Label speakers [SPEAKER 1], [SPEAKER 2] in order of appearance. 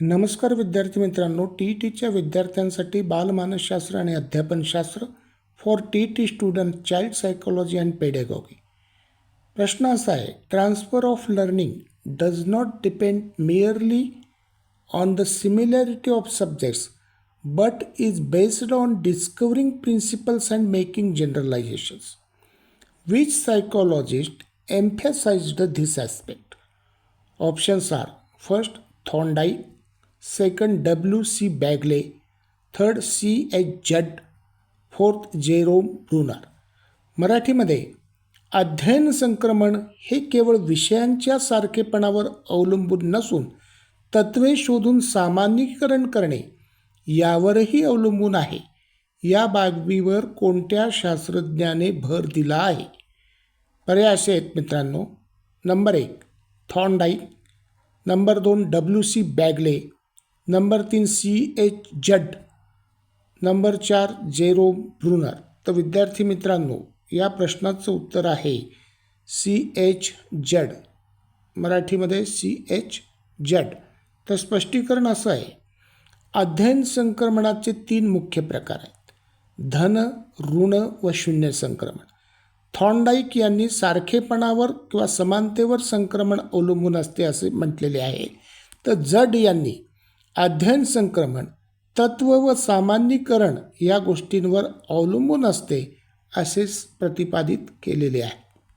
[SPEAKER 1] नमस्कार विद्यार्थी मित्रांनो टी ई टीच्या विद्यार्थ्यांसाठी बालमानसशास्त्र आणि अध्यापनशास्त्र for T E T student child psychology and pedagogy प्रश्न असा आहे transfer of learning does not depend merely on the similarity of subjects but is based on discovering principles and making generalisations which this aspect options are first Thorndike second W C Bagley third C H Judd fourth Jerome Bruner. मराठीमध्ये अध्ययन संक्रमण हे केवळ विषयांच्या सारखेपणावर अवलंबून नसून तत्वे शोधून सामान्यीकरण करणे यावरही अवलंबून आहे. या बाबीवर कोणत्या शास्त्रज्ञाने भर दिला आहे? पर्याय असे आहेत मित्रांनो. नंबर एक थॉनडाईक नंबर दोन डब्ल्यू सी बॅगले. नंबर तीन सी एच जड नंबर चार जेरो ब्रुनर. तर विद्यार्थी मित्रांनो या प्रश्नाचं उत्तर आहे सी एच जड. मराठीमध्ये सी एच जड. तर स्पष्टीकरण असं आहे अध्ययन संक्रमणाचे तीन मुख्य प्रकार आहेत. धन ऋण व शून्य संक्रमण. थॉन्डाईक यांनी सारखेपणावर किंवा समानतेवर संक्रमण अवलंबून असते असे म्हटलेले आहे. तर जड यांनी अध्ययन संक्रमण तत्व व सामान्यीकरण या गोष्टींवर अवलंबून असते असे प्रतिपादित केलेले आहे.